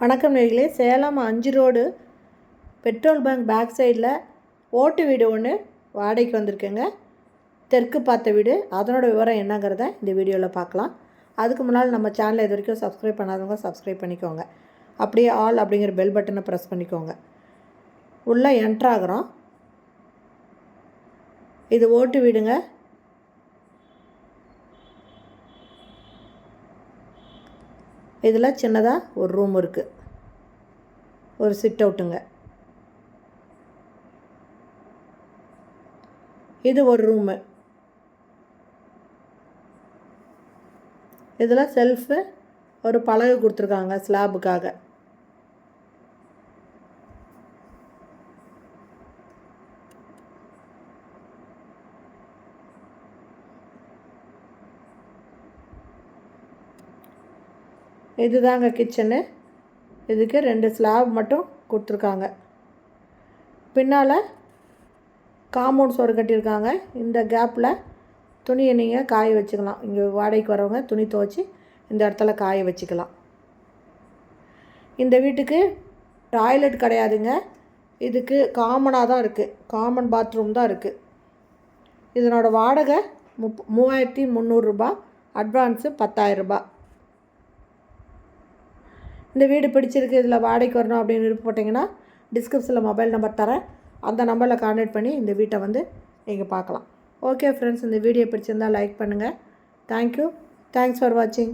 வணக்கம் நேர்களே. சேலம் அஞ்சு ரோடு பெட்ரோல் பங்க் பேக் சைடில் ஓட்டு வீடு ஒன்று வாடகைக்கு வந்திருக்குங்க. தெற்கு பார்த்த வீடு. அதனோட விவரம் என்னங்கிறத இந்த வீடியோவில் பார்க்கலாம். அதுக்கு முன்னால் நம்ம சேனலை இது வரைக்கும் சப்ஸ்கிரைப் பண்ணாதவங்க சப்ஸ்கிரைப் பண்ணிக்கோங்க. அப்படியே ஆல் அப்படிங்கிற பெல் பட்டனை ப்ரெஸ் பண்ணிக்கோங்க. உள்ளே என்ட்ராகிறோம் இது ஓட்டு வீடுங்க. இதில் சின்னதாக ஒரு ரூம் இருக்குது ஒரு சிட் அவுட்டுங்க இது ஒரு ரூமு இதில் செல்ஃபு ஒரு பலகை கொடுத்துருக்காங்க ஸ்லாபுக்காக இதுதாங்க கிச்சனு இதுக்கு ரெண்டு ஸ்லாப் மட்டும் கொடுத்துருக்காங்க. பின்னால் காம்பவுண்ட் சோறு கட்டியிருக்காங்க. இந்த கேப்பில் துணியை நீங்கள் காய வச்சுக்கலாம். இங்கே வாடகைக்கு வரவங்க துணி துவைச்சி இந்த இடத்துல காய வச்சுக்கலாம். இந்த வீட்டுக்கு டாய்லெட் கிடையாதுங்க. இதுக்கு காமனாக தான் இருக்குது காமன் பாத்ரூம் தான் இருக்குது இதனோட வாடகை முப் மூவாயிரத்தி முந்நூறுரூபா அட்வான்ஸு பத்தாயிரரூபா இந்த வீடு பிடிச்சிருக்கு இதில் வாடகைக்கு வரணும் அப்படின்னு விருப்பப்பட்டீங்கன்னா டிஸ்கிரிப்ஷனில் மொபைல் நம்பர் தரேன். அந்த நம்பரில் கான்டாக்ட் பண்ணி இந்த வீட்டை வந்து நீங்கள் பார்க்கலாம். ஓகே ஃப்ரெண்ட்ஸ் இந்த வீடியோ பிடிச்சிருந்தால் லைக் பண்ணுங்கள் தேங்க்யூ தேங்க்ஸ் ஃபார் வாட்சிங்